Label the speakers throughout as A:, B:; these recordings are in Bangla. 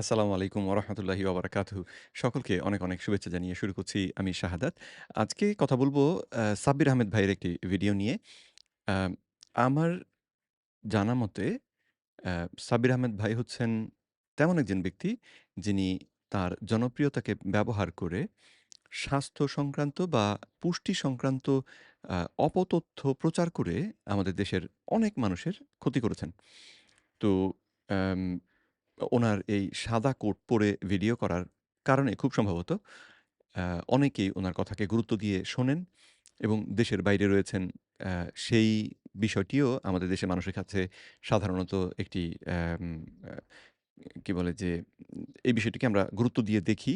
A: আসসালামু আলাইকুম ওরহমতুল্লাহি ওবরাকাতুহু। সকলকে অনেক, অনেক শুভেচ্ছা জানিয়ে শুরু করছি আমি শাহাদাত। আজকে কথা বলব সাব্বির আহমেদ ভাইয়ের একটি ভিডিও নিয়ে। আমার জানা মতে সাব্বির আহমেদ ভাই হচ্ছেন তেমন একজন ব্যক্তি যিনি তার জনপ্রিয়তাকে ব্যবহার করে স্বাস্থ্য সংক্রান্ত বা পুষ্টি সংক্রান্ত অপতথ্য প্রচার করে আমাদের দেশের অনেক মানুষের ক্ষতি করেছেন। তো ওনার এই সাদা কোট পরে ভিডিও করার কারণে খুব সম্ভবত অনেকেই ওনার কথাকে গুরুত্ব দিয়ে শোনেন এবং দেশের বাইরে রয়েছেন সেই বিষয়টিও আমাদের দেশের মানুষের কাছে সাধারণত একটি কি বলে যে, এই বিষয়টিকে আমরা গুরুত্ব দিয়ে দেখি।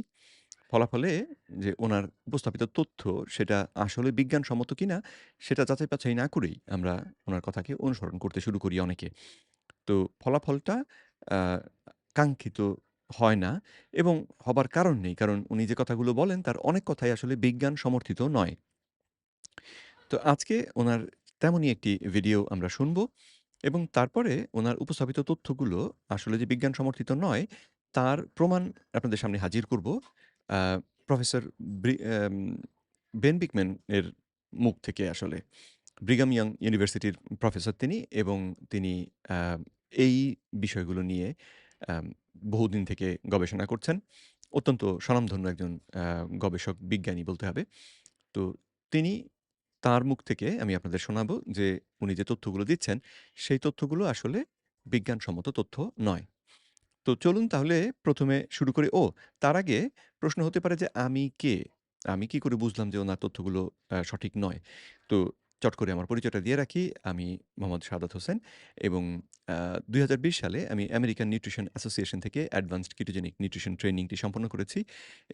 A: ফলাফলে যে ওনার উপস্থাপিত তথ্য সেটা আসলে বিজ্ঞানসম্মত কিনা, সেটা যাচাই-বাছাই না করেই আমরা ওনার কথাকে অনুসরণ করতে শুরু করি অনেকে। তো ফলাফলটা কাঙ্ক্ষিত হয় না এবং হবার কারণ নেই। কারণ উনি যে কথাগুলো বলেন তার অনেক কথাই আসলে বিজ্ঞান সমর্থিত নয়। তো আজকে উনার তেমনই একটি ভিডিও আমরা শুনব এবং তারপরে উনার উপস্থাপিত তথ্যগুলো আসলে যে বিজ্ঞান সমর্থিত নয়, তার প্রমাণ আপনাদের সামনে হাজির করব। প্রফেসর ব্রি বেন এর মুখ থেকে আসলে। ব্রিগাম ইয়ং ইউনিভার্সিটির প্রফেসর তিনি এবং তিনি এই বিষয়গুলো নিয়ে বহুদিন থেকে গবেষণা করছেন। অত্যন্ত স্বনামধন্য একজন গবেষক, বিজ্ঞানী বলতে হবে। তো তিনি তার মুখ থেকে আমি আপনাদের শোনাবো যে উনি যে তথ্যগুলো দিচ্ছেন, সেই তথ্যগুলো আসলে বিজ্ঞানসম্মত তথ্য নয়। তো চলুন তাহলে ১ম এ শুরু করি। ও তার আগে প্রশ্ন হতে পারে যে আমি কে? আমি কি করে বুঝলাম যে ওনার তথ্যগুলো সঠিক নয়? তো চট করে আমার পরিচয়টা দিয়ে রাখি। আমি মোহাম্মদ সাদাত হোসেন এবং ২০২০ সালে আমি আমেরিকান নিউট্রিশন অ্যাসোসিয়েশন থেকে অ্যাডভান্সড কিটোজেনিক নিউট্রিশন ট্রেনিংটি সম্পন্ন করেছি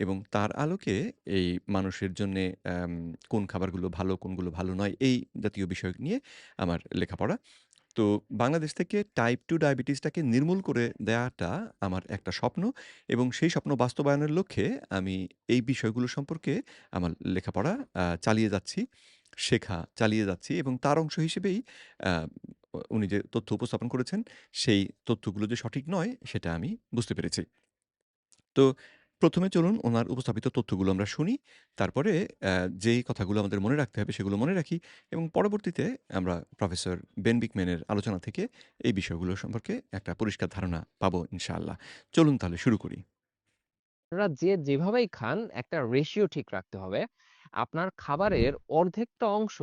A: এবং তার আলোকে এই মানুষের জন্যে কোন খাবারগুলো ভালো, কোনগুলো ভালো নয়, এই জাতীয় বিষয় নিয়ে আমার লেখাপড়া। তো বাংলাদেশ থেকে টাইপ টু ডায়াবেটিসটাকে নির্মূল করে দেয়াটা আমার একটা স্বপ্ন এবং সেই স্বপ্ন বাস্তবায়নের লক্ষ্যে আমি এই বিষয়গুলো সম্পর্কে আমার লেখাপড়া চালিয়ে যাচ্ছি, শেখা চালিয়ে যাচ্ছি এবং তার অংশ হিসেবেই উনি যে তথ্য উপস্থাপন করেছেন, সেই তথ্যগুলো যে সঠিক নয়, সেটা আমি বুঝতে পেরেছি। তো প্রথমে চলুন ওনার উপস্থাপিত তথ্যগুলো আমরা শুনি। তারপরে যেই কথাগুলো আমাদের মনে রাখতে হবে সেগুলো মনে রাখি এবং পরবর্তীতে আমরা প্রফেসর বেন বিকম্যানের আলোচনা থেকে এই বিষয়গুলো সম্পর্কে একটা পরিষ্কার ধারণা পাবো ইনশাআল্লাহ। চলুন তাহলে শুরু করি।
B: যে যেভাবেই খান একটা রেশিও ঠিক রাখতে হবে। আপনার খাবারের অর্ধেকটা অংশ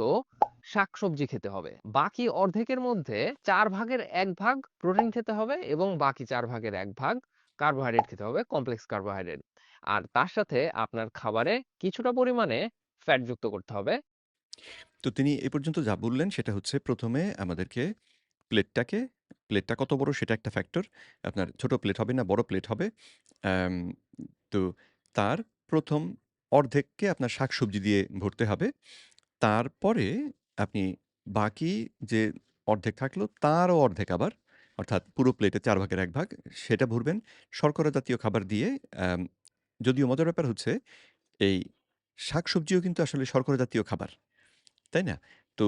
B: শাকসবজি খেতে হবে। বাকি অর্ধেকের মধ্যে চার ভাগের এক ভাগ প্রোটিন খেতে হবে এবং বাকি চার ভাগের এক ভাগ কার্বোহাইড্রেট খেতে হবে, কমপ্লেক্স কার্বোহাইড্রেট। আর তার সাথে আপনার খাবারে কিছুটা পরিমাণে ফ্যাট যুক্ত করতে হবে।
A: তো তিনি এ পর্যন্ত যা বললেন সেটা হচ্ছে প্রথমে আমাদেরকে প্লেটটাকে প্লেটটা কত বড় সেটা একটা ফ্যাক্টর। আপনার ছোট প্লেট হবে না, বড় প্লেট হবে। তো তার ১ম অর্ধেককে আপনার শাকসবজি দিয়ে ভরতে হবে। তারপরে আপনি বাকি যে অর্ধেক থাকল তারও অর্ধেক আবার, অর্থাৎ পুরো প্লেটে চার ভাগের এক ভাগ, সেটা ভরবেন শর্করা জাতীয় খাবার দিয়ে। যদিও মজার ব্যাপার হচ্ছে, এই শাকসবজিও কিন্তু আসলে শর্করা জাতীয় খাবার। তাই না? তো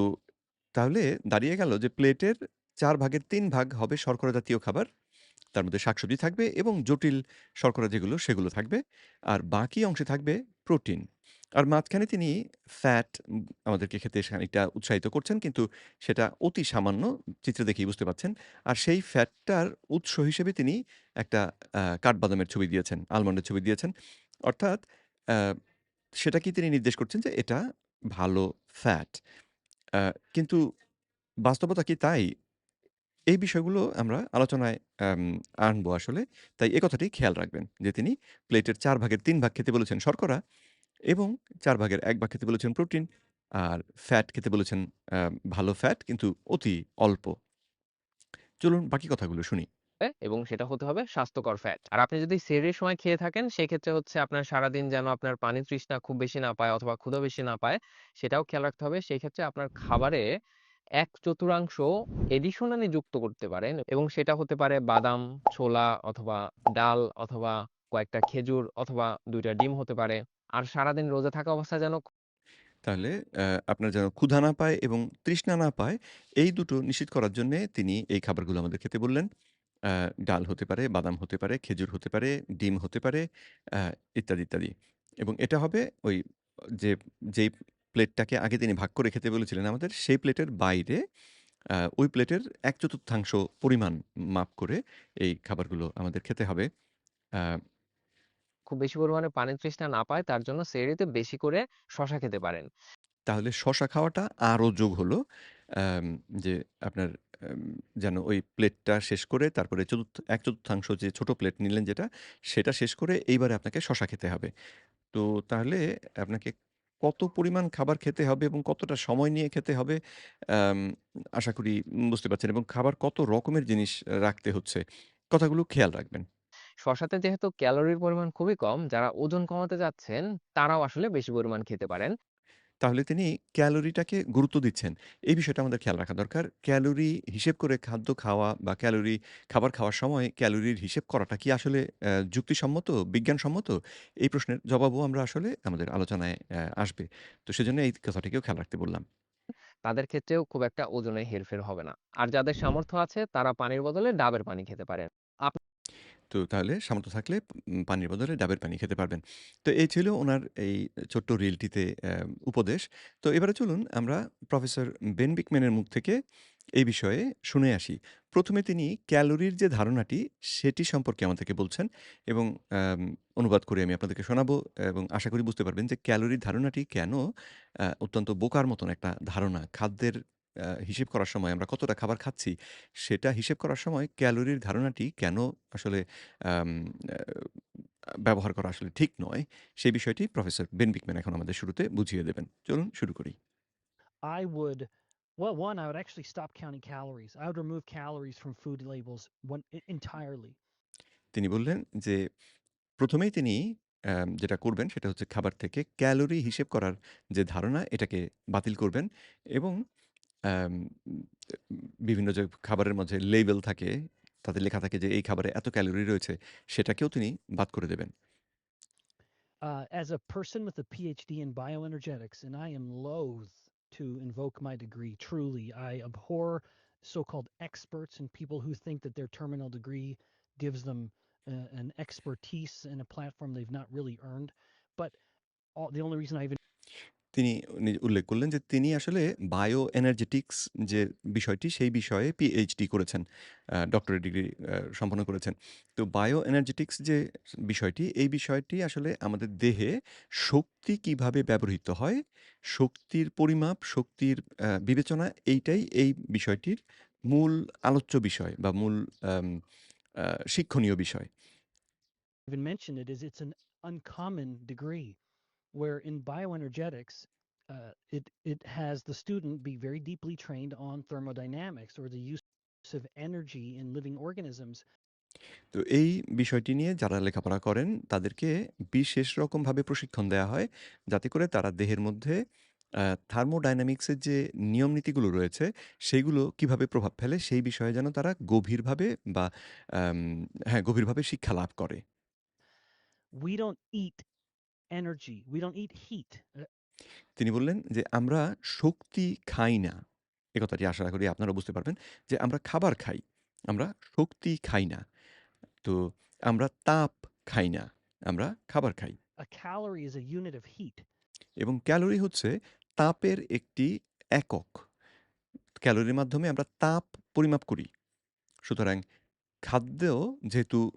A: তাহলে দাঁড়িয়ে গেল যে প্লেটের চার ভাগের তিন ভাগ হবে শর্করা জাতীয় খাবার। তার মধ্যে শাকসবজি থাকবে এবং জটিল শর্করা যেগুলো, সেগুলো থাকবে। আর বাকি অংশে থাকবে প্রোটিন। আর মাঝখানে তিনি ফ্যাট আমাদেরকে খেতে খানিকটা উৎসাহিত করছেন কিন্তু সেটা অতি সামান্য চিত্র দেখেই বুঝতে পারছেন। আর সেই ফ্যাটটার উৎস হিসেবে তিনি একটা কাঠবাদামের ছবি দিয়েছেন, আলমন্ডের ছবি দিয়েছেন। অর্থাৎ আ সেটাকেই তিনি নির্দেশ করছেন যে এটা ভালো ফ্যাট। কিন্তু বাস্তবতা কি তাই? এই বিষয়গুলো আমরা আলোচনায় আনব আসলে। তাই এ কথাটি খেয়াল রাখবেন যে তিনি প্লেটের ৪ ভাগের ৩ ভাগ খেতে বলেছেন শর্করা এবং ৪ ভাগের ১ ভাগ খেতে বলেছেন প্রোটিন। আর ফ্যাট খেতে বলেছেন ভালো ফ্যাট কিন্তু অতি অল্প। চলুন বাকি কথাগুলো শুনি।
B: এবং সেটা হতে হবে স্বাস্থ্যকর ফ্যাট। আর আপনি যদি সেহরির সময় খেয়ে থাকেন, সেক্ষেত্রে হচ্ছে আপনার সারাদিন যেন আপনার পানি তৃষ্ণা খুব বেশি না পায় অথবা ক্ষুধা বেশি না পায়, সেটাও খেয়াল রাখতে হবে। সেই ক্ষেত্রে আপনার খাবারে ১/৪ এডিশনালি যুক্ত করতে পারেন এবং সেটা হতে পারে বাদাম, ছোলা অথবা ডাল অথবা কয়েকটা খেজুর অথবা দুইটা ডিম হতে পারে। আর সারাদিন রোজা থাকা অবস্থায় যেন
A: তাহলে আপনার যেন ক্ষুধা না পায় এবং তৃষ্ণা না পায় এই দুটো নিশ্চিত করার জন্যে তিনি এই খাবারগুলো আমাদের খেতে বললেন। ডাল হতে পারে, বাদাম হতে পারে, খেজুর হতে পারে, ডিম হতে পারে, ইত্যাদি, ইত্যাদি। এবং এটা হবে ওই যে যেই প্লেটটাকে আগে তিনি ভাগ করে খেতে বলেছিলেন আমাদের, সেই প্লেটের বাইরে ওই প্লেটের ১/৪ পরিমাণ মাপ করে এই খাবারগুলো আমাদের খেতে হবে।
B: খুব বেশি পরিমাণে পানির তৃষ্ণা না পায় তার জন্য সেহরিতে বেশি করে শশা খেতে পারেন।
A: তাহলে শশা খাওয়াটা আরও যোগ হলো। যে আপনার যেন ওই প্লেটটা শেষ করে তারপরে চতুর্থ ১/৪ যে ছোট প্লেট নিলেন যেটা, সেটা শেষ করে এইবারে আপনাকে শশা খেতে হবে। তো তাহলে আপনাকে কত পরিমাণ খাবার খেতে হবে এবং কতটা সময় নিয়ে খেতে হবে আশা করি বুঝতে পারছেন এবং খাবার কত রকমের জিনিস রাখতে হচ্ছে। কথাগুলো খেয়াল রাখবেন।
B: শসাতে যেহেতু ক্যালোরির পরিমাণ খুবই কম, যারা ওজন কমাতে চাচ্ছেন তারাও আসলে বেশি পরিমাণ খেতে পারেন।
A: তাহলে তিনি ক্যালোরিটাকে গুরুত্ব দিচ্ছেন। এই বিষয়টা আমাদের খেয়াল রাখা দরকার। ক্যালোরি হিসেব করে খাদ্য খাওয়া বা ক্যালোরি খাবার খাওয়ার সময় ক্যালোরির হিসেব করাটা কি আসলে যুক্তিসম্মত, বিজ্ঞানসম্মত? এই প্রশ্নের জবাবও আমরা আসলে আমাদের আলোচনায় আসবে। তো সেজন্য এই কথাটিকেও খেয়াল রাখতে বললাম।
B: তাদের ক্ষেত্রেও খুব একটা ওজনে হেরফের হবে না। আর যাদের সামর্থ্য আছে তারা পানির বদলে ডাবের পানি খেতে পারেন। আপ
A: তো তাহলে সামর্থ্য থাকলে পানির বদলে ডাবের পানি খেতে পারবেন। তো এই ছিল উনার এই ছোট্ট রিলটিতে উপদেশ। তো এবারে চলুন আমরা প্রফেসর বেন বিকম্যানের মুখ থেকে এই বিষয়ে শুনে আসি। ১ম এ তিনি ক্যালোরির যে ধারণাটি, সেটি সম্পর্কে আমাদেরকে বলছেন এবং অনুবাদ করে আমি আপনাদেরকে শোনাবো এবং আশা করি বুঝতে পারবেন যে ক্যালোরির ধারণাটি কেন অত্যন্ত বোকার মতন একটা ধারণা। খাদ্যের আ হিসেব করার সময় আমরা কতটা খাবার খাচ্ছি সেটা হিসেব করার সময় ক্যালোরির ধারণাটি কেন আসলে আম আ ব্যবহার করা আসলে ঠিক নয়, সেই বিষয়টি প্রফেসর বেন বিকম্যান এখন আমাদের শুরুতে বুঝিয়ে দেবেন। চলুন শুরু করি।
C: I would, well, one, I would actually stop counting calories. I would remove calories from food labels one, e- entirely.
A: তিনি বললেন যে ১ম এই তিনি অ্যাম যেটা করবেন সেটা হচ্ছে খাবার থেকে ক্যালোরি হিসেব করার যে ধারণা এটাকে বাতিল করবেন এবং বিভিন্ন যে খাবারের মাঝে লেবেল থাকে, তাতে লেখা থাকে যে এই খাবারে এত ক্যালোরি রয়েছে, সেটাকেও তিনি বাদ করে দেবেন।
C: Uh, as a person with a PhD in bioenergetics, and I am loath to invoke my degree, truly, I abhor so called experts and people who think that their terminal degree gives them uh, an expertise and a platform they've not really earned. But all, the only reason I even
A: তিনি উল্লেখ করলেন যে তিনি আসলে বায়ো এনার্জেটিক্স যে বিষয়টি সেই বিষয়ে পিএইচডি করেছেন। ডক্টরেট ডিগ্রি সম্পন্ন করেছেন। তো বায়ো এনার্জেটিক্স যে বিষয়টি, এই বিষয়টি আসলে আমাদের দেহে শক্তি কীভাবে ব্যবহৃত হয়, শক্তির পরিমাপ, শক্তির বিবেচনা এইটাই এই বিষয়টির মূল আলোচ্য বিষয় বা মূল শিক্ষণীয় বিষয়।
C: even mention it is it's an uncommon degree where in bioenergetics uh, it it has the student be very deeply trained on thermodynamics or the use of energy in living organisms
A: তো এই বিষয়টি নিয়ে যারা লেখাপড়া করেন তাদেরকে বিশেষ রকমভাবে প্রশিক্ষণ দেয়া হয় যাতে করে তারা দেহের মধ্যে থার্মোডাইনামিক্সের যে নিয়ম নীতিগুলো রয়েছে সেগুলো কীভাবে প্রভাব ফেলে সেই বিষয়ে যেন তারা গভীরভাবে বা হ্যাঁ গভীরভাবে শিক্ষা লাভ করে
C: we don't eat energy. We don't eat heat.
A: তিনি বললেন যে আমরা শক্তি খাই না। এ কথাটি আশা করি আপনারা বুঝতে পারবেন যে আমরা খাবার খাই আমরা শক্তি খাই না। তো আমরা তাপ খাই না আমরা খাবার খাই।
C: A calorie is a unit of heat.
A: এবং ক্যালোরি হচ্ছে তাপের একটি একক। ক্যালোরির মাধ্যমে আমরা তাপ পরিমাপ করি। সুতরাং খাদ্যেও যেহেতু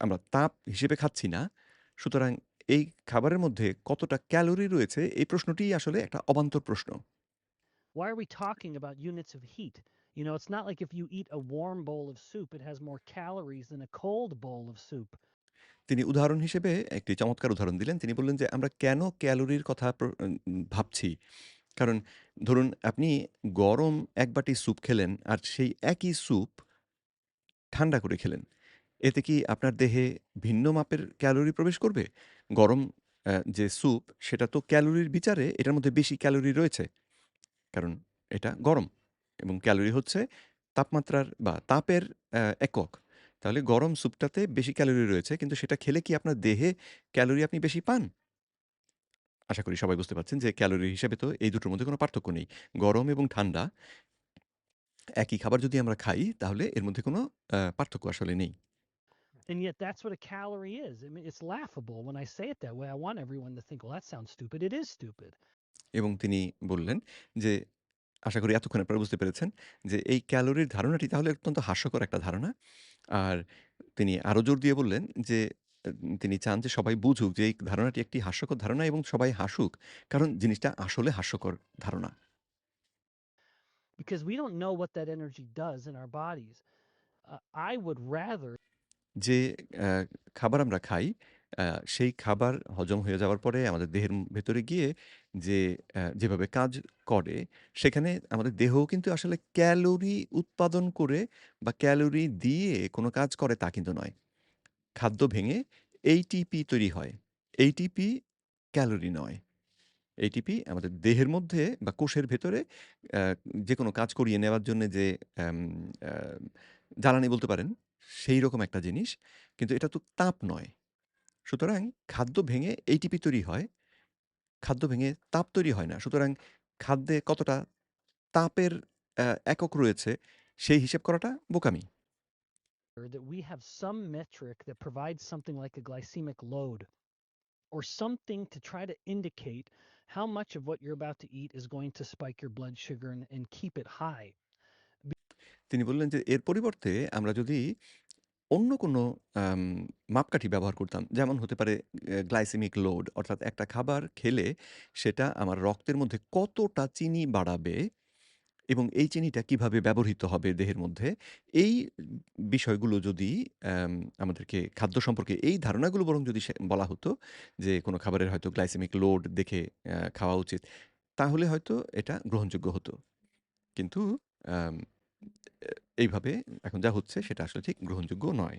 A: আমরা তাপ হিসেবে খাচ্ছি না, সুতরাং এই খাবারের মধ্যে কতটা ক্যালোরি রয়েছে এই প্রশ্নটিই আসলে একটা অবান্তর প্রশ্ন।
C: why are we talking about units of heat you know it's not like if you eat a warm bowl of soup it has more calories than a cold bowl of soup
A: তিনি উদাহরণ হিসেবে একটি চমৎকার উদাহরণ দিলেন। তিনি বললেন যে আমরা কেন ক্যালোরির কথা ভাবছি? কারণ ধরুন আপনি গরম এক বাটি স্যুপ খেলেন আর সেই একই স্যুপ ঠান্ডা করে খেলেন। এতে কি আপনার দেহে ভিন্ন মাপের ক্যালোরি প্রবেশ করবে? গরম যে স্যুপ, সেটা তো ক্যালোরির বিচারে এটার মধ্যে বেশি ক্যালোরি রয়েছে। কারণ এটা গরম এবং ক্যালোরি হচ্ছে তাপমাত্রার বা তাপের একক। তাহলে গরম স্যুপটাতে বেশি ক্যালোরি রয়েছে, কিন্তু সেটা খেলে কি আপনার দেহে ক্যালোরি আপনি বেশি পান? আশা করি সবাই বুঝতে পারছেন যে ক্যালোরি হিসেবে তো এই দুটোর মধ্যে কোনো পার্থক্য নেই। গরম এবং ঠান্ডা, একই খাবার যদি আমরা খাই, তাহলে এর মধ্যে কোনো পার্থক্য আসলে নেই।
C: And yet that's what a calorie is. I mean, it's laughable when I say it that way. I want everyone to think, well, that sounds stupid. It is stupid.
A: এবং তিনি বললেন যে, আশা করি এতক্ষণ আপনারা বুঝতে পেরেছেন যে এই ক্যালোরির ধারণাটি তাহলে অত্যন্ত হাস্যকর একটা ধারণা। আর তিনি আরও জোর দিয়ে বললেন যে, তিনি চান যে সবাই বুঝুক যে এই ধারণাটি একটি হাস্যকর ধারণা এবং সবাই হাসুক। কারণ জিনিসটা আসলে হাস্যকর ধারণা।
C: Because we don't know what that energy does in our bodies. Uh, I would rather
A: যে খাবার আমরা খাই, সেই খাবার হজম হয়ে যাওয়ার পরে আমাদের দেহের ভেতরে গিয়ে যে যেভাবে কাজ করে, সেখানে আমাদের দেহও কিন্তু আসলে ক্যালোরি উৎপাদন করে বা ক্যালোরি দিয়ে কোনো কাজ করে তা কিন্তু নয়। খাদ্য ভেঙে ATP তৈরি হয়। ATP ক্যালোরি নয়। ATP আমাদের দেহের মধ্যে বা কোষের ভেতরে অ্যা যেকোনো কাজ করিয়ে নেওয়ার জন্যে যে জ্বালানি বলতে পারেন, সেইরকম একটা জিনিস। কিন্তু এটা তো তাপ নয়। সুতরাং খাদ্য ভেঙে ATP তৈরি হয়। খাদ্য ভেঙে তাপ তৈরি হয় না। সুতরাং খাদ্যে কতটা তাপের একক রয়েছে, সেই হিসেব করাটা বোকামি।
C: that we have some metric that provides something like a glycemic load or something to try to indicate how much of what you're about to eat is going to spike your blood sugar and, and keep it high.
A: তিনি বললেন যে এর পরিবর্তে আমরা যদি অন্য কোনো মাপকাঠি ব্যবহার করতাম। যেমন হতে পারে গ্লাইসেমিক লোড অর্থাৎ একটা খাবার খেলে সেটা আমার রক্তের মধ্যে কতটা চিনি বাড়াবে এবং এই চিনিটা কীভাবে ব্যবহৃত হবে দেহের মধ্যে, এই বিষয়গুলো যদি আমাদেরকে খাদ্য সম্পর্কে এই ধারণাগুলো বরং যদি বলা হতো যে কোনো খাবারের হয়তো গ্লাইসেমিক লোড দেখে খাওয়া উচিত, তাহলে হয়তো এটা গ্রহণযোগ্য হতো। কিন্তু এইভাবে এখন যা হচ্ছে সেটা আসলে ঠিক গ্রহণযোগ্য নয়।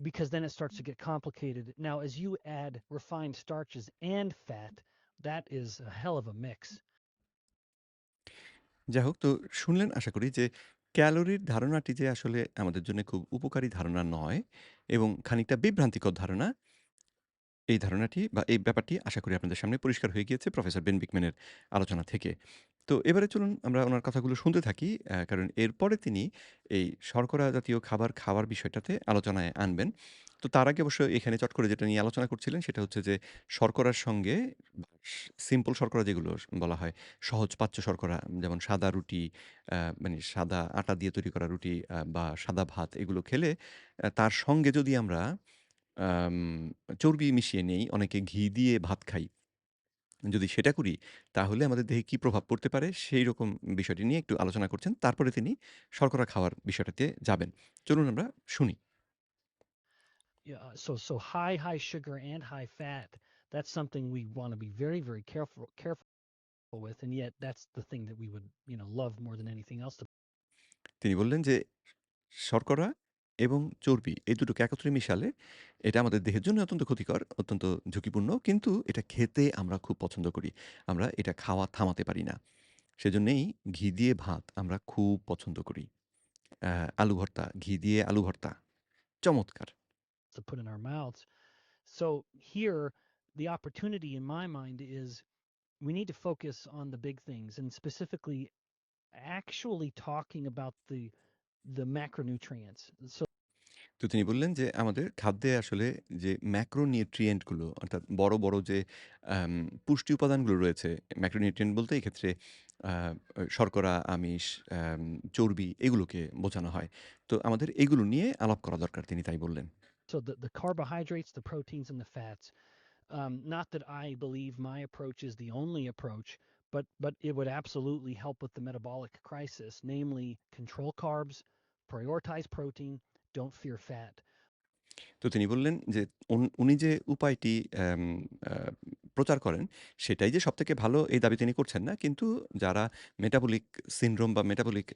C: because then it starts to get complicated. Now, as you add refined starches and fat, that is a hell of a mix.
A: যাই হোক তো শুনলেন আশা করি যে ক্যালোরির ধারণাটি যে আসলে আমাদের জন্য খুব উপকারী ধারণা নয় এবং খানিকটা বিভ্রান্তিকর ধারণা। এই ধারণাটি বা এই ব্যাপারটি আশা করি আপনাদের সামনে পরিষ্কার হয়ে গিয়েছে প্রফেসর বেন বিকম্যানের আলোচনা থেকে। তো এবারে চলুন আমরা ওনার কথাগুলো শুনতে থাকি। কারণ এরপরে তিনি এই শর্করা জাতীয় খাবার খাওয়ার বিষয়টাতে আলোচনায় আনবেন। তো তার আগে অবশ্য এখানে চট করে যেটা নিয়ে আলোচনা করছিলেন সেটা হচ্ছে যে শর্করার সঙ্গে সিম্পল শর্করা যেগুলো বলা হয়, সহজ সহজপাচ্য শর্করা যেমন সাদা রুটি, মানে সাদা আটা দিয়ে তৈরি করা রুটি বা সাদা ভাত এগুলো খেলে তার সঙ্গে যদি আমরা আম চর্বি মিশিয়ে নেই, অনেকে ঘি দিয়ে ভাত খাই। যদি সেটা করি তাহলে আমাদের দেহে কি প্রভাব পড়তে পারে সেইরকম বিষয়টি নিয়ে একটু আলোচনা করছেন। তারপরে তিনি শর্করা খাওয়ার বিষয়টাতে যাবেন। চলুন আমরা শুনি।
C: Yeah, uh, so so high high sugar and high fat. That's something we want to be very very careful careful with, and yet that's the thing that we would you know love more than anything else. To
A: তিনি বললেন যে শর্করা এবং চর্বি এই দুটোকে একত্রে মিশালে এটা আমাদের দেহের জন্য অত্যন্ত ক্ষতিকর, অত্যন্ত ঝুঁকিপূর্ণ। কিন্তু এটা খেতে আমরা খুব পছন্দ করি। আমরা এটা খাওয়া থামাতে পারি না। সেজন্যেই ঘি দিয়ে ভাত আমরা খুব পছন্দ করি। আলু ভর্তা, ঘি দিয়ে আলু ভর্তা। চমৎকার!
C: put in our. So here, the opportunity in my mind is we need to focus on the big things and specifically actually talking about the the macronutrients. So
A: তো তিনি বললেন যে আমাদের খাদ্যে আসলে যে ম্যাক্রোনিউট্রিয়েন্টগুলো অর্থাৎ বড়, বড় যে পুষ্টি উপাদানগুলো রয়েছে, ম্যাক্রোনিউট্রিয়েন্ট বলতে এক্ষেত্রে শর্করা, আমিষ, আম চর্বি এগুলোকে বোঝানো হয়। তো আমাদের এগুলো নিয়ে আলাপ করা দরকার তিনি তাই বললেন।
C: so the, the carbohydrates, the proteins, and the fats. Um, not that I believe my approach is the only approach, but but it would absolutely help with the metabolic crisis, namely control carbs, prioritize protein, don't fear fat.
A: তো তিনি বললেন যে উন যে উপায়টি প্রচার করেন সেটাই যে সবথেকে ভালো এই দাবি তিনি করছেন না। কিন্তু যারা মেটাবলিক সিনড্রোম বা মেটাবলিক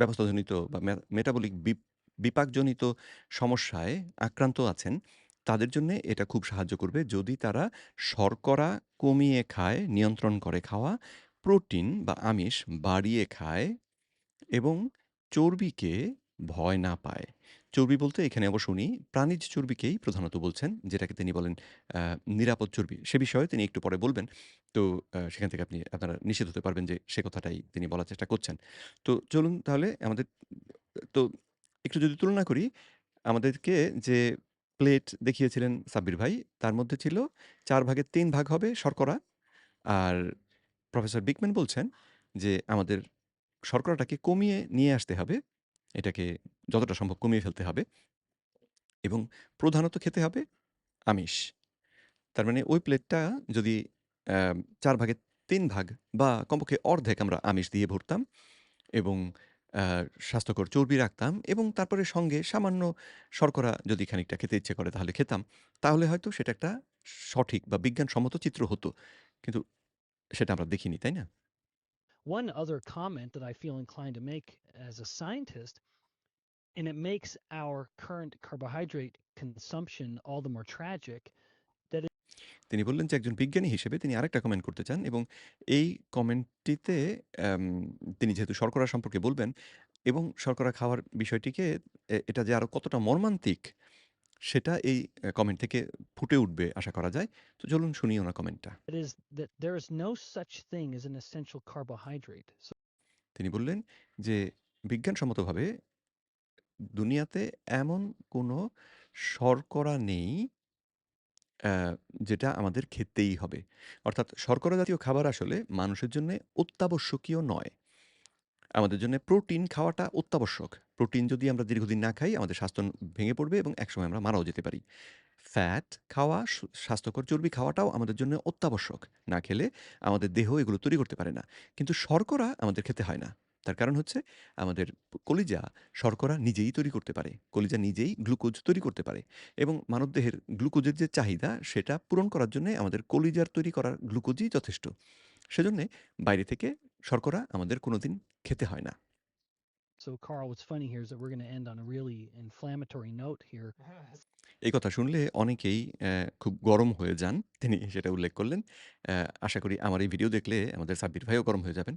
A: ব্যবস্থাজনিত বা মেটাবলিক বিপ বিপাকজনিত সমস্যায় আক্রান্ত আছেন, তাদের জন্যে এটা খুব সাহায্য করবে যদি তারা শর্করা কমিয়ে খায়, নিয়ন্ত্রণ করে খাওয়া, প্রোটিন বা আমিষ বাড়িয়ে খায় এবং চর্বিকে ভয় না পায়। চর্বি বলতে এখানে অবশ্য উনি প্রাণিজ চর্বিকেই প্রধানত বলছেন, যেটাকে তিনি বলেন নিরাপদ চর্বি। সে বিষয়ে তিনি একটু পরে বলবেন। তো সেখান থেকে আপনি আপনারা নিশ্চিত হতে পারবেন যে সে কথাটাই তিনি বলার চেষ্টা করছেন। তো চলুন তাহলে আমাদের তো একটু যদি তুলনা করি, আমাদেরকে যে প্লেট দেখিয়েছিলেন সাব্বির ভাই, তার মধ্যে ছিল ৪ ভাগের ৩ ভাগ হবে শর্করা। আর প্রফেসর বিকম্যান বলছেন যে আমাদের শর্করাটাকে কমিয়ে নিয়ে আসতে হবে। এটাকে যতটা সম্ভব কমিয়ে ফেলতে হবে। এবং প্রধানত খেতে হবে আমিষ। তার মানে ওই প্লেটটা যদি চার ৪ ভাগের ৩ ভাগ বা কমপক্ষে অর্ধেক আমরা আমিষ দিয়ে ভরতাম এবং স্বাস্থ্যকর চর্বি রাখতাম এবং তারপরে সঙ্গে সামান্য শর্করা যদি খানিকটা খেতে ইচ্ছে করে তাহলে খেতাম। তাহলে হয়তো সেটা একটা সঠিক বা বিজ্ঞানসম্মত চিত্র হতো। কিন্তু সেটা আমরা দেখিনি, তাই না?
C: One other comment that I feel inclined to make as a scientist, and it makes our current carbohydrate consumption all the more tragic,
A: তিনি বললেন যে একজন বিজ্ঞানী হিসেবে তিনি আরেকটা কমেন্ট করতে চান এবং এই কমেন্টটিতে তিনি যেহেতু শর্করা সম্পর্কে বলবেন এবং শর্করা খাওয়ার বিষয়টিকে এটা যে আরও কতটা মর্মান্তিক সেটা এই অ্যা কমেন্ট থেকে ফুটে উঠবে আশা করা যায়। তো চলুন শুনি ওনার কমেন্টটা।
C: is that there is no such thing as an essential carbohydrate. So
A: তিনি বললেন যে বিজ্ঞানসম্মতভাবে দুনিয়াতে এমন কোনো শর্করা নেই অ্যা যেটা আমাদের খেতেই হবে। অর্থাৎ শর্করা জাতীয় খাবার আসলে মানুষের জন্যে অত্যাবশ্যকীয় নয়। আমাদের জন্যে প্রোটিন খাওয়াটা অত্যাবশ্যক। প্রোটিন যদি আমরা দীর্ঘদিন না খাই আমাদের স্বাস্থ্য ভেঙে পড়বে এবং একসময় আমরা মারাও যেতে পারি। ফ্যাট খাওয়া, স্বাস্থ্যকর চর্বি খাওয়াটাও আমাদের জন্য অত্যাবশ্যক। না খেলে আমাদের দেহ এগুলো তৈরি করতে পারে না। কিন্তু শর্করা আমাদের খেতে হয় না। তার কারণ হচ্ছে আমাদের কলিজা শর্করা নিজেই তৈরি করতে পারে। কলিজা নিজেই গ্লুকোজ তৈরি করতে পারে এবং মানবদেহের গ্লুকোজের যে চাহিদা সেটা পূরণ করার জন্যে আমাদের কলিজার তৈরি করা গ্লুকোজই যথেষ্ট। সেজন্যে বাইরে থেকে শর্করা আমাদের কোনোদিন খেতে হয় না।
C: So, Carl, what's funny here is that we're going to end on a really inflammatory note here.
A: এই কথা শুনলে অনেকেই খুব গরম হয়ে যান। তিনি সেটা উল্লেখ করলেন। আশা করি আমার এই ভিডিও দেখলে আমাদের সাব্বির ভাইও গরম হয়ে যাবেন।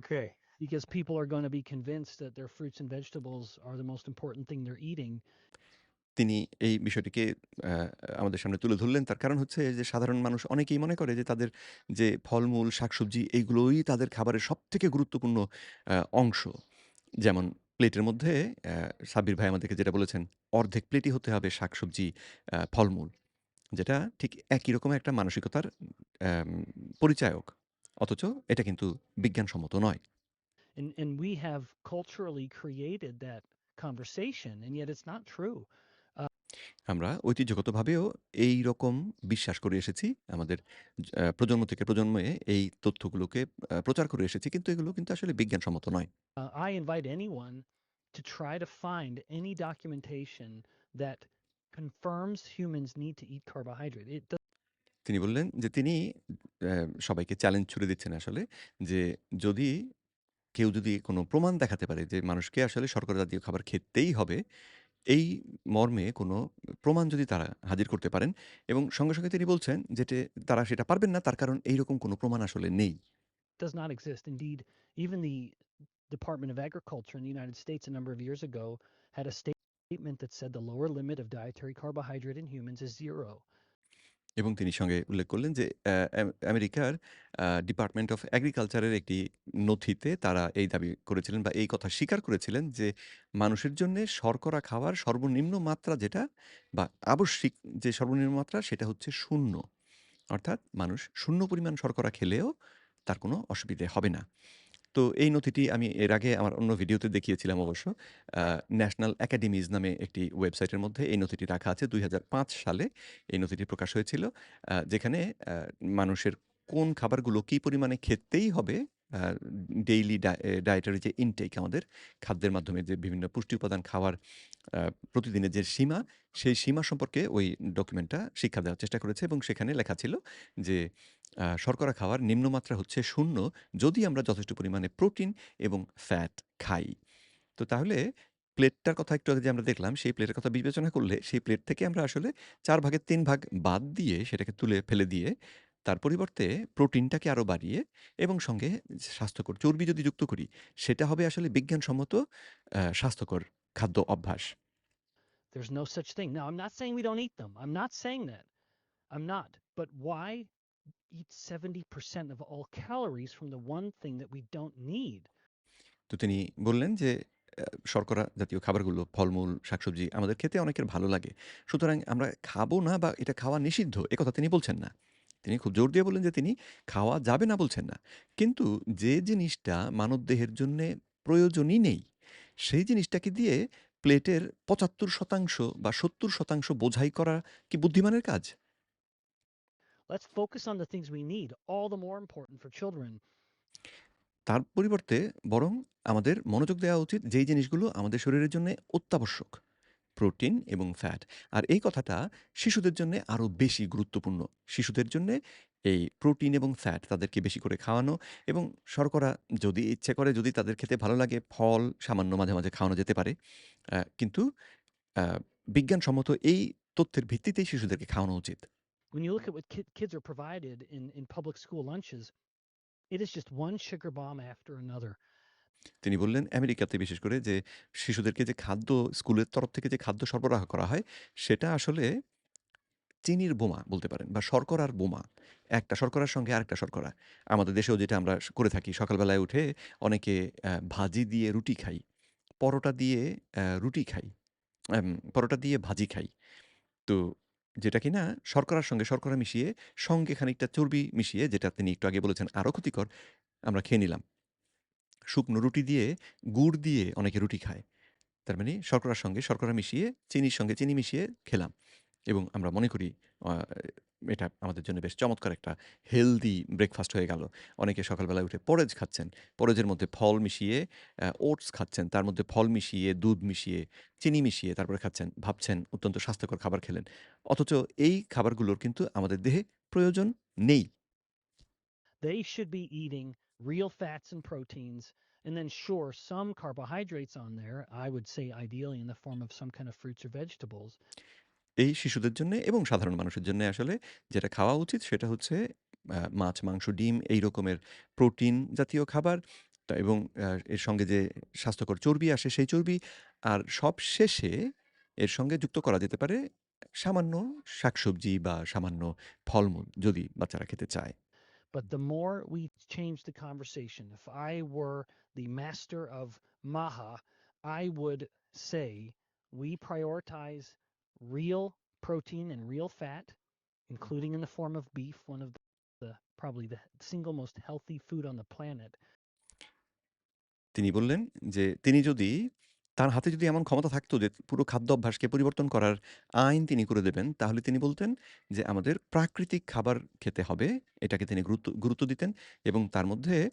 B: Okay.
C: Because people are going to be convinced that their fruits and vegetables are the most important thing they're eating.
A: তিনি এই বিষয়টিকে আমাদের সামনে তুলে ধরলেন। তার কারণ হচ্ছে যে সাধারণ মানুষ অনেকেই মনে করে যে তাদের যে ফলমূল, শাকসবজি এইগুলোই তাদের খাবারের সবথেকে গুরুত্বপূর্ণ অংশ। যেমন প্লেটের মধ্যে অ্যা সাব্বির ভাই আমাদেরকে যেটা বলেছেন, অর্ধেক প্লেটই হতে হবে শাকসবজি, ফলমূল। যেটা ঠিক একই রকম একটা মানসিকতার পরিচায়ক। অথচ এটা কিন্তু বিজ্ঞানসম্মত নয়।
C: And, and we have culturally created that conversation, and yet it's not true.
A: আমরা ঐতিহ্যগতভাবেও এই রকম বিশ্বাস করে এসেছি। আমাদের প্রজন্ম থেকে প্রজন্মে এই তথ্যগুলোকে প্রচার করে এসেছি। কিন্তু এগুলো কিন্তু আসলে বিজ্ঞানসম্মত নয়।
C: Uh, I invite anyone to try to find any documentation that confirms humans need to eat carbohydrate. It does
A: তিনি বললেন যে তিনি সবাইকে চ্যালেঞ্জ ছুড়ে দিচ্ছেন আসলে যে যদি কেউ যদি কোনো প্রমাণ দেখাতে পারে যে মানুষকে আসলে শর্করা জাতীয় খাবার খেতেই হবে, এই মর্মে কোনো প্রমাণ যদি তারা হাজির করতে পারেন এবং সঙ্গে, সঙ্গে তিনি বলছেন যে তারা সেটা পারবেন না তার কারণ এইরকম কোনো প্রমাণ আসলে নেই।
C: does not exist. Indeed, even the Department of Agriculture in the United States a number of years ago had a statement that said the lower limit of dietary carbohydrate in humans is zero.
A: এবং তিনি সঙ্গে উল্লেখ করলেন যে আমেরিকার ডিপার্টমেন্ট অফ এগ্রিকালচারের একটি নথিতে তারা এই দাবি করেছিলেন বা এই কথা স্বীকার করেছিলেন যে, মানুষের জন্যে শর্করা খাওয়ার সর্বনিম্ন মাত্রা যেটা বা আবশ্যিক যে সর্বনিম্ন মাত্রা সেটা হচ্ছে শূন্য অর্থাৎ মানুষ শূন্য পরিমাণ শর্করা খেলেও তার কোনো অসুবিধে হবে না। তো এই নথিটি আমি এর আগে আমার অন্য ভিডিওতে দেখিয়েছিলাম অবশ্য। ন্যাশনাল একাডেমিজ নামে একটি ওয়েবসাইটের মধ্যে এই নথিটি রাখা আছে। ২০০৫ সালে এই নথিটি প্রকাশ হয়েছিল। যেখানে মানুষের কোন খাবারগুলো কি পরিমাণে খেতেই হবে ডেইলি ডায়েটারি যে ইনটেক আমাদের খাদ্যের মাধ্যমে যে বিভিন্ন পুষ্টি উপাদান খাওয়ার প্রতিদিনের যে সীমা, সেই সীমা সম্পর্কে ওই ডকুমেন্টটা শিক্ষা দেওয়ার চেষ্টা করেছে এবং সেখানে লেখা ছিল যে শর্করা খাওয়ার নিম্নমাত্রা হচ্ছে শূন্য যদি আমরা যথেষ্ট পরিমাণে প্রোটিন এবং ফ্যাট খাই। তো তাহলে প্লেটটার কথা একটু আগে যে আমরা দেখলাম সেই প্লেটের কথা বিবেচনা করলে সেই প্লেট থেকে আমরা আসলে ৪ ভাগের ৩ ভাগ বাদ দিয়ে সেটাকে তুলে ফেলে দিয়ে তার পরিবর্তে প্রোটিনটাকে আরও বাড়িয়ে এবং সঙ্গে স্বাস্থ্যকর চর্বি যদি যুক্ত করি সেটা হবে আসলে বিজ্ঞানসম্মত স্বাস্থ্যকর খাদ্য অভ্যাস।
C: There's no such thing. Now, I'm not saying we don't eat them. I'm not saying that. I'm not. But why eat 70% of all calories from the one thing that we don't need?
A: তো তিনি বললেন যে শর্করা জাতীয় খাবারগুলো, ফলমূল, শাকসবজি আমাদের খেতে অনেকের ভালো লাগে। সুতরাং আমরা খাব না বা এটা খাওয়া নিষিদ্ধ একথা তিনি বলছেন না। তিনি খুব জোর দিয়ে বললেন যে তিনি খাওয়া যাবে না বলছেন না। কিন্তু যে জিনিসটা মানবদেহের জন্যে প্রয়োজনই নেই, সেই জিনিসটাকে দিয়ে প্লেটের ৭৫% বা ৭০% বোঝাই করা কি বুদ্ধিমানের কাজ?
C: Let's focus on the things we need, all the more important for children.
A: তার পরিবর্তে বরং আমাদের মনোযোগ দেওয়া উচিত যেই জিনিসগুলো আমাদের শরীরের জন্য অত্যাবশ্যক। প্রোটিন এবং ফ্যাট। আর এই কথাটা শিশুদের জন্যে আরও বেশি গুরুত্বপূর্ণ। শিশুদের জন্যে এই প্রোটিন এবং ফ্যাট তাদেরকে বেশি করে খাওয়ানো এবং শর্করা যদি ইচ্ছে করে যদি তাদের খেতে ভালো লাগে ফল সামান্য মাঝে, মাঝে খাওয়ানো যেতে পারে। কিন্তু বিজ্ঞানসম্মত এই তথ্যের ভিত্তিতেই শিশুদেরকে খাওয়ানো উচিত।
C: When you look at what kid, kids are provided in, in public school lunches, it is just one sugar bomb after another.
A: তিনি বললেন আমেরিকাতে বিশেষ করে যে শিশুদেরকে যে খাদ্য স্কুলের তরফ থেকে যে খাদ্য সরবরাহ করা হয় সেটা আসলে চিনির বোমা বলতে পারেন বা শর্করার বোমা। একটা শর্করার সঙ্গে আরেকটা শর্করা। আমাদের দেশেও যেটা আমরা করে থাকি সকালবেলায় উঠে অনেকে ভাজি দিয়ে রুটি খাই। পরোটা দিয়ে রুটি খাই। পরোটা দিয়ে ভাজি খাই। তো যেটা কিনা শর্করার সঙ্গে শর্করা মিশিয়ে সঙ্গে খানিকটা চর্বি মিশিয়ে যেটা তিনি একটু আগে বলেছেন আরও ক্ষতিকর, আমরা খেয়ে নিলাম। শুকনো রুটি দিয়ে গুড় দিয়ে অনেকে রুটি খায়। তার মানে শর্করার সঙ্গে শর্করা মিশিয়ে চিনির সঙ্গে চিনি মিশিয়ে খেলাম। এবং আমরা মনে করি এটা আমাদের জন্য বেশ চমৎকার একটা হেলদি ব্রেকফাস্ট হয়ে গেল। অনেকে সকালবেলায় উঠে পরেজ খাচ্ছেন। পরেজের মধ্যে ফল মিশিয়ে ওটস খাচ্ছেন। তার মধ্যে ফল মিশিয়ে, দুধ মিশিয়ে, চিনি মিশিয়ে তারপরে খাচ্ছেন। ভাবছেন অত্যন্ত স্বাস্থ্যকর খাবার খেলেন। অথচ এই খাবারগুলোর কিন্তু আমাদের দেহে প্রয়োজন নেই।
C: They should be eating real fats and proteins, and then sure, some carbohydrates on there, I would say ideally in the form of some kind of fruits or vegetables.
A: এই শিশুদের জন্যে এবং সাধারণ মানুষের জন্যে আসলে যেটা খাওয়া উচিত সেটা হচ্ছে মাছ, মাংস, ডিম এই রকমের প্রোটিন জাতীয় খাবার তা এবং এর সঙ্গে যে স্বাস্থ্যকর চর্বি আসে সেই চর্বি আর সবশেষে এর সঙ্গে যুক্ত করা যেতে পারে সামান্য শাকসবজি বা সামান্য ফলমূল যদি বাচ্চারা খেতে চায়।
C: But the more we change the conversation, if I were the master of Maha, I would say we prioritize real protein and real fat, including in the form of beef, one of the probably the single most healthy food on the planet.
A: তিনি বললেন যে তিনি যদি তার হাতে যদি এমন ক্ষমতা থাকতো যে পুরো খাদ্য অভ্যাসকে পরিবর্তন করার আইন তিনি করে দেবেন, তাহলে তিনি বলতেন যে আমাদের প্রাকৃতিক খাবার খেতে হবে। এটাকে তিনি গুরুত্ব গুরুত্ব দিতেন এবং তার মধ্যে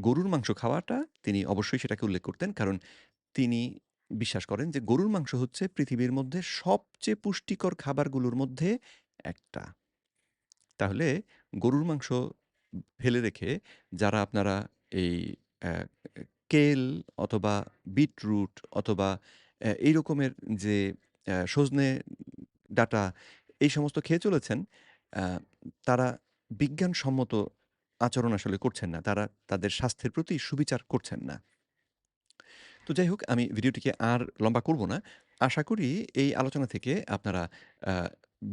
A: গরুর মাংস খাওয়াটা তিনি অবশ্যই সেটাকে উল্লেখ করতেন। কারণ তিনি বিশ্বাস করেন যে গরুর মাংস হচ্ছে পৃথিবীর মধ্যে সবচেয়ে পুষ্টিকর খাবারগুলোর মধ্যে একটা। তাহলে গরুর মাংস ফেলে রেখে যারা আপনারা এই কেল অথবা বিটরুট অথবা এই রকমের যে সজনে ডাটা এই সমস্ত খেয়ে চলেছেন, তারা বিজ্ঞানসম্মত আচরণ আসলে করছেন না। তারা তাদের স্বাস্থ্যের প্রতি সুবিচার করছেন না। তো যাই হোক আমি ভিডিওটিকে আর লম্বা করব না। আশা করি এই আলোচনা থেকে আপনারা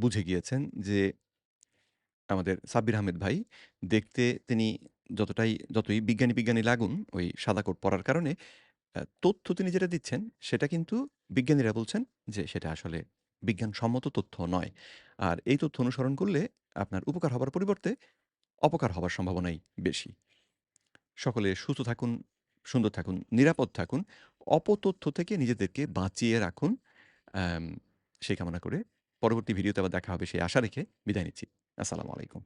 A: বুঝে গিয়েছেন যে আমাদের সাব্বির আহমেদ ভাই দেখতে তিনি যতটাই যতই বিজ্ঞানী, বিজ্ঞানী লাগুন ওই সাদা কোট পরার কারণে তথ্য তিনি যেটা দিচ্ছেন সেটা কিন্তু বিজ্ঞানীরা বলছেন যে সেটা আসলে বিজ্ঞানসম্মত তথ্য নয়। আর এই তথ্য অনুসরণ করলে আপনার উপকার হবার পরিবর্তে অপকার হবার সম্ভাবনাই বেশি। সকলে সুস্থ থাকুন, সুন্দর থাকুন, নিরাপদ থাকুন, অপতথ্য থেকে নিজেদেরকে বাঁচিয়ে রাখুন। সেই কামনা করে পরবর্তী ভিডিওতে আবার দেখা হবে সেই আশা রেখে বিদায় নিচ্ছি। আসসালামু আলাইকুম।